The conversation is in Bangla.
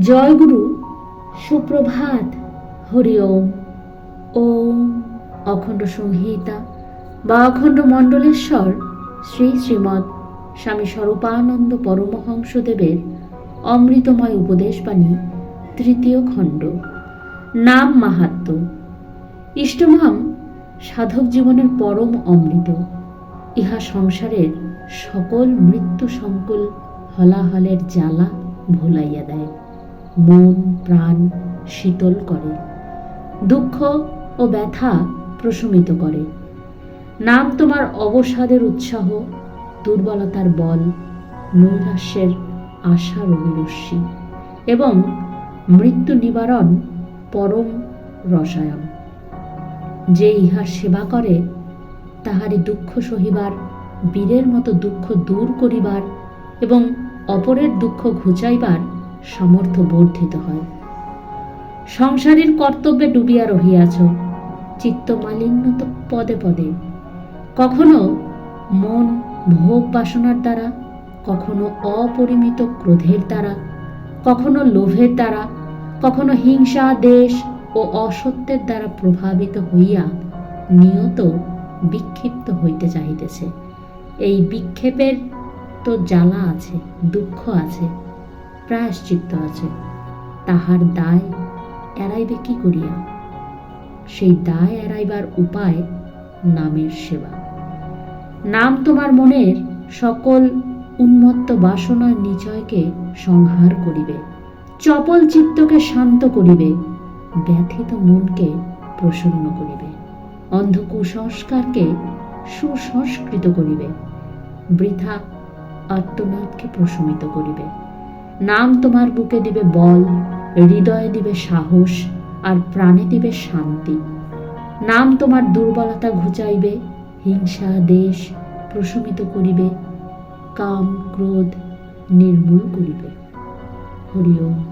জয়গুরু সুপ্রভাত। হরি ওম। ওম অখণ্ড সংহিতা বা অখণ্ড মণ্ডলেশ্বর শ্রী শ্রীমৎ স্বামী স্বরূপানন্দ পরমহংসদেবের অমৃতময় উপদেশবাণী তৃতীয় খণ্ড। নাম মাহাত্ম। ইষ্টমাম সাধক জীবনের পরম অমৃত। ইহা সংসারের সকল মৃত্যু সংকুল হলাহলের জ্বালা ভুলাইয়া দেয়। মন, প্রাণ শীতল করে। দুঃখ ও ব্যথা প্রশমিত করে। নাম তোমার অবসাদের উৎসাহ, দুর্বলতার বল, নৈরাশ্যের আশার অভিরস্যি এবং মৃত্যু নিবারণ পরম রসায়ন। যে ইহার সেবা করে, তাহারই দুঃখ সহিবার, বীরের মতো দুঃখ দূর করিবার এবং অপরের দুঃখ ঘুচাইবার সামর্থ্য বর্ধিত হয়। সংসারীর কর্তব্যে ডুবিয়া রহিয়াছ, চিত্ত মালিন্য তো পদে পদে। কখনো মন ভোগ বাসনার দ্বারা, কখনো অপরিমিত ক্রোধের দ্বারা, কখনো লোভের দ্বারা, কখনো হিংসা, দেশ ও অসত্যের দ্বারা প্রভাবিত হইয়া নিয়ত বিক্ষিপ্ত হইতে চাহিতেছে। এই বিক্ষেপের তো জ্বালা আছে, দুঃখ আছে, প্রায়শ্চিত্ত আছে। তাহার দায় এড়াইবে কি করিয়া? সেই দায় এড়াইবার উপায় নামের সেবা। নাম তোমার মনের সকল উন্মত্ত বাসনার নিচয়কে সংহার করিবে, চপল চিত্তকে শান্ত করিবে, ব্যথিত মনকে প্রসন্ন করিবে, অন্ধ কুসংস্কারকে সুসংস্কৃত করিবে, বৃথা আত্মনাথকে প্রশমিত করিবে। নাম তোমার বুকে দিবে বল, হৃদয়ে দিবে সাহস, আর প্রাণে দিবে শান্তি। নাম তোমার দুর্বলতা ঘুচাইবে, হিংসা, দেশ প্রশমিত করিবে, কাম, ক্রোধ নির্মূল করিবে। হরি ওম।